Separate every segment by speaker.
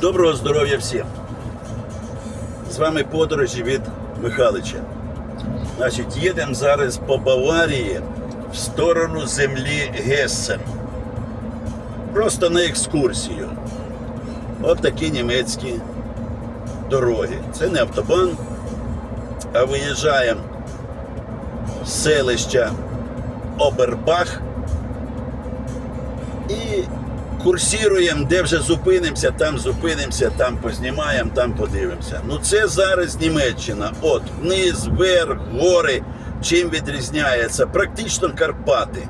Speaker 1: Доброго здоров'я всім! З вами подорожі від Михалича. Значить, їдемо зараз по Баварії в сторону землі Гессен. Просто на екскурсію. От такі німецькі дороги. Це не автобан, а виїжджаємо з селища Обербах і курсіруємо, де вже зупинимося, там зупинимося, там познімаємо, там подивимося. Ну це зараз Німеччина. От, вниз, вверх, гори. Чим відрізняється? Практично Карпати.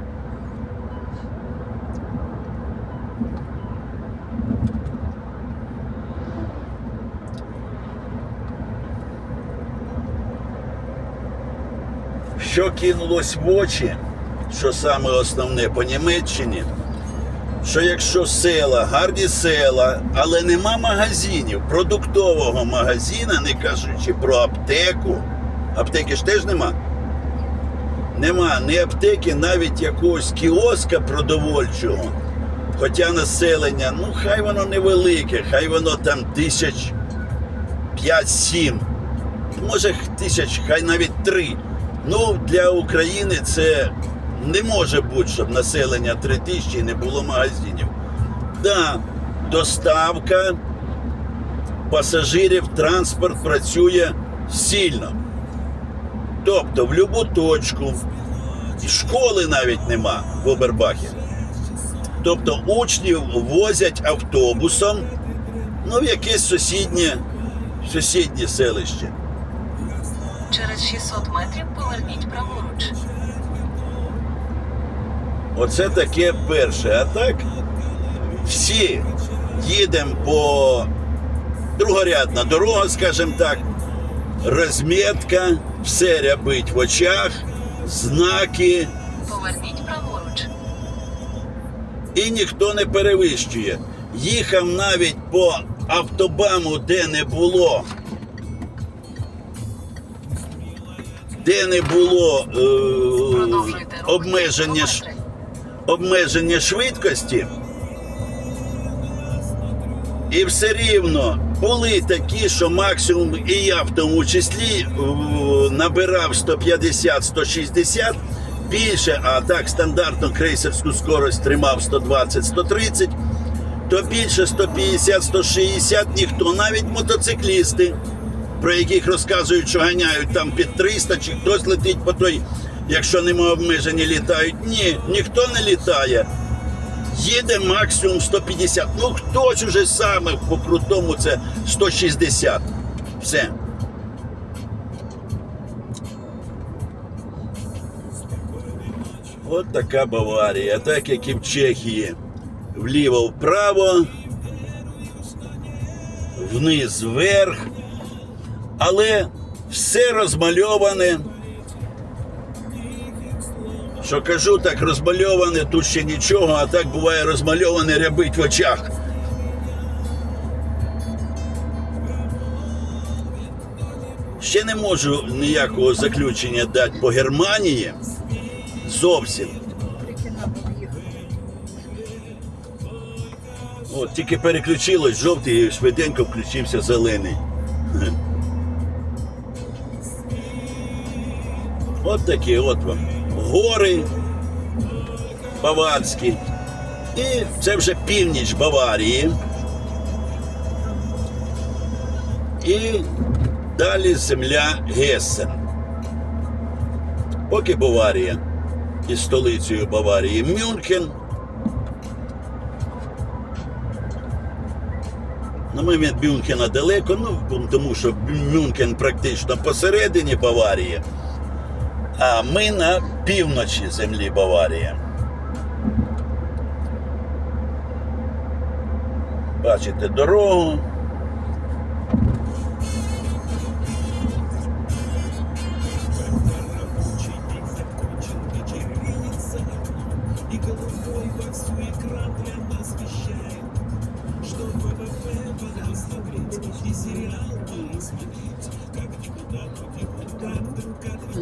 Speaker 1: Що кинулось в очі, що саме основне по Німеччині, що якщо села, гарні села, але нема магазинів, продуктового магазина, не кажучи про аптеку, аптеки ж теж нема. Нема ні аптеки, навіть якогось кіоска продовольчого. Хоча населення, ну хай воно невелике, хай воно там тисяч п'ять-сім, може тисяч, хай навіть три. Ну, для України це не може бути, щоб населення 3 тисячі і не було магазинів. Да, доставка пасажирів, транспорт працює сильно. Тобто в будь-яку точку, школи навіть нема в Обербахі. Тобто учнів возять автобусом ну, в якесь сусіднє, сусіднє селище.
Speaker 2: Через 600 метрів поверніть праворуч.
Speaker 1: Оце таке перше. А так всі їдемо по другорядна дорога, скажімо так, розмітка, все рябить в очах, знаки,
Speaker 2: Поверніть праворуч.
Speaker 1: і ніхто не перевищує. Їхав навіть по автобаму, де не було. Де не було е, обмеження, ш-
Speaker 2: 100 метрів.
Speaker 1: Обмеження швидкості. І все рівно були такі, що максимум, і я в тому числі набирав 150-160 більше, а так стандартно крейсерську скорость тримав 120-130, то більше 150-160 ніхто, навіть мотоциклісти, про яких розказують, що ганяють там під 300, чи хтось летить по той, якщо нема обмеження, літають. Ні, ніхто не літає. Їде максимум 150. Ну хтось уже саме по крутому це 160. Все. От така Баварія, так як і в Чехії. Вліво-вправо, вниз вверх. Але все розмальоване. Що кажу, так розмальоване, тут ще нічого, а так буває розмальоване рябить в очах. Ще не можу ніякого заключення дати по Германії. Зовсім. От, тільки переключилось жовтий і швиденько включився зелений. От такі от вам гори баварські. І це вже північ Баварії. І далі земля Гессен. Поки Баварія і столицею Баварії Мюнхен. Ну, ми від Мюнхена далеко, ну, тому що Мюнхен практично посередині Баварії. А ми на півночі землі Баварії. Бачите дорогу.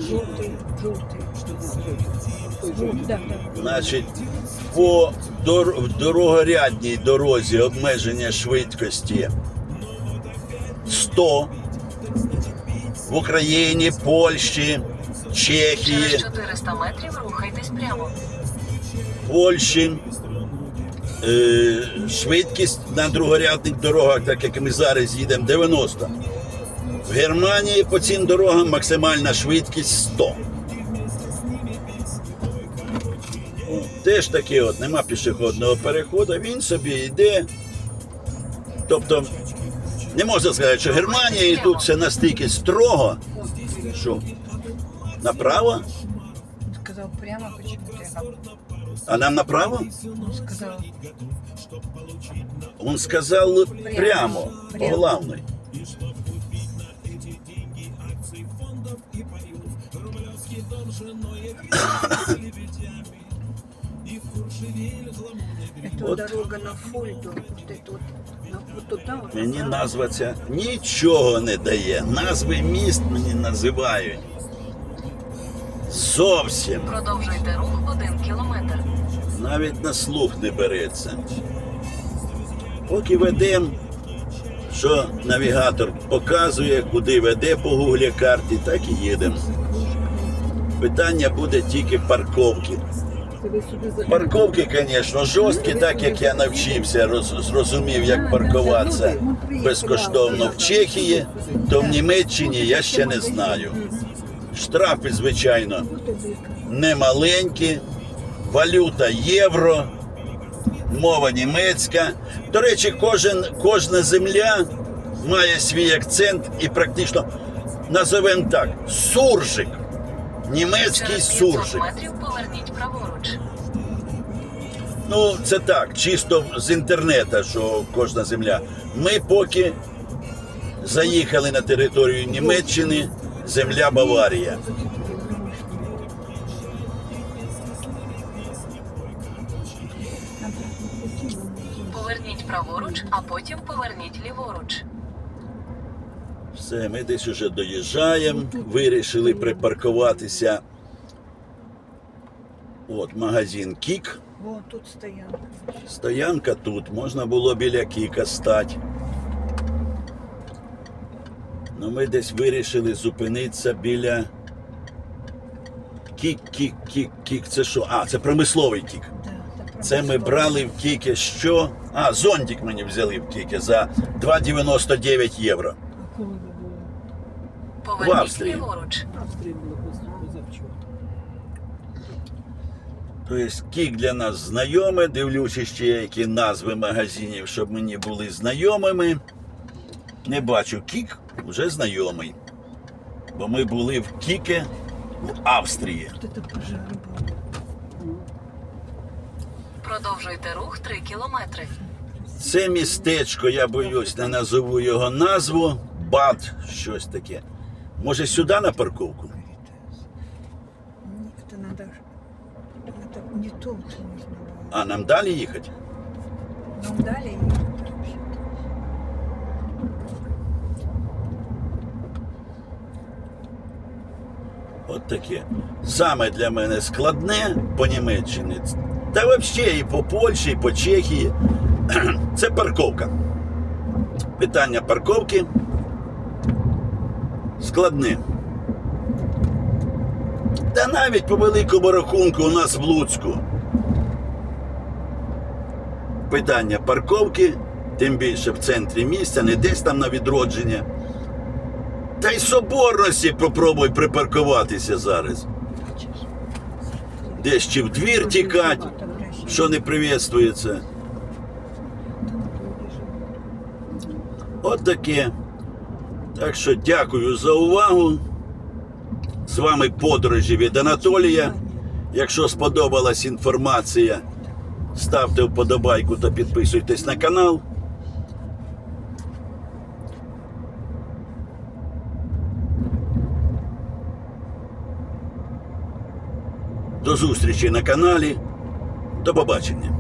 Speaker 3: Жовтий, да, да.
Speaker 1: Значить, по дор- дорогорядній дорозі обмеження швидкості 100 в Україні, Польщі, Чехії,
Speaker 2: Через 400 метрів рухайтесь прямо.
Speaker 1: Польщі. Е, швидкість на другорядних дорогах, так як ми зараз їдемо, 90. В Германії по цим дорогам максимальна швидкість 100. Теж таке от, нема пішохідного переходу, він собі йде. Тобто, не можна сказати, що Германія і тут все настільки строго, що направо,
Speaker 3: Сказал прямо, почему прямо?
Speaker 1: а нам направо.
Speaker 3: Он сказал,
Speaker 1: Он сказал прямо, по главной.
Speaker 3: Это
Speaker 1: Вот.
Speaker 3: дорога на Фольду.
Speaker 1: Мені назва ця нічого не дає. Назви міст мені називають. Зовсім.
Speaker 2: Продовжуйте рух 1 кілометр.
Speaker 1: Навіть на слух не береться. Поки ведемо, що навігатор показує, куди веде по гуглі карті, так і їдемо. Питання буде тільки парковки. Парковки, звісно, жорсткі, так як я навчився, роз, зрозумів, як паркуватися безкоштовно в Чехії, то в Німеччині я ще не знаю. Штрафи, звичайно, не маленькі, валюта євро, мова німецька. До речі, кожен, кожна земля має свій акцент і практично називемо так суржик. Німецький
Speaker 2: Через 500
Speaker 1: суржик. Ну, це так, чисто з інтернету, що кожна земля. Ми поки заїхали на територію Німеччини, земля Баварія.
Speaker 2: Поверніть праворуч, а потім поверніть ліворуч.
Speaker 1: Все, ми десь уже доїжджаємо, вирішили припаркуватися. От магазин Кік.
Speaker 3: Вон тут стоянка.
Speaker 1: Стоянка тут, можна було біля Кіка стати. Ну, ми десь вирішили зупинитися біля Кік, Кік, Кік, Кік. Це що? А, це промисловий Кік.
Speaker 3: Да, це
Speaker 1: Це ми брали в Кіке що? А, зондик мені взяли в Кіке за 2,99 євро. Австрії.
Speaker 2: ліворуч.
Speaker 4: В Австрії було позавчора.
Speaker 1: Тобто Кік для нас знайоме, дивлюся ще які назви магазинів, щоб мені були знайомими. Не бачу Кік, вже знайомий. Бо ми були в Кіке в Австрії.
Speaker 2: Продовжуйте рух 3 кілометри.
Speaker 1: Це містечко, я боюсь, не назову його назву. Бад, щось таке. Може сюди на парковку?
Speaker 3: Не, Это надо... Это не тут нужно было.
Speaker 1: А нам далі їхати?
Speaker 3: Нам дали и тут вообще.
Speaker 1: От таке. Саме для мене складне по Німеччині, та взагалі і по Польщі, і по Чехії. Це парковка. Питання парковки складне. Та навіть по великому рахунку у нас в Луцьку. Питання парковки, тим більше в центрі місця, не десь там на відродження. Та й соборності попробуй припаркуватися зараз. Десь чи в двір тікать, що не приветствується. От таке. Так що дякую за увагу. З вами подорожі від Анатолія. Якщо сподобалась інформація, ставте вподобайку та підписуйтесь на канал. До зустрічі на каналі. До побачення.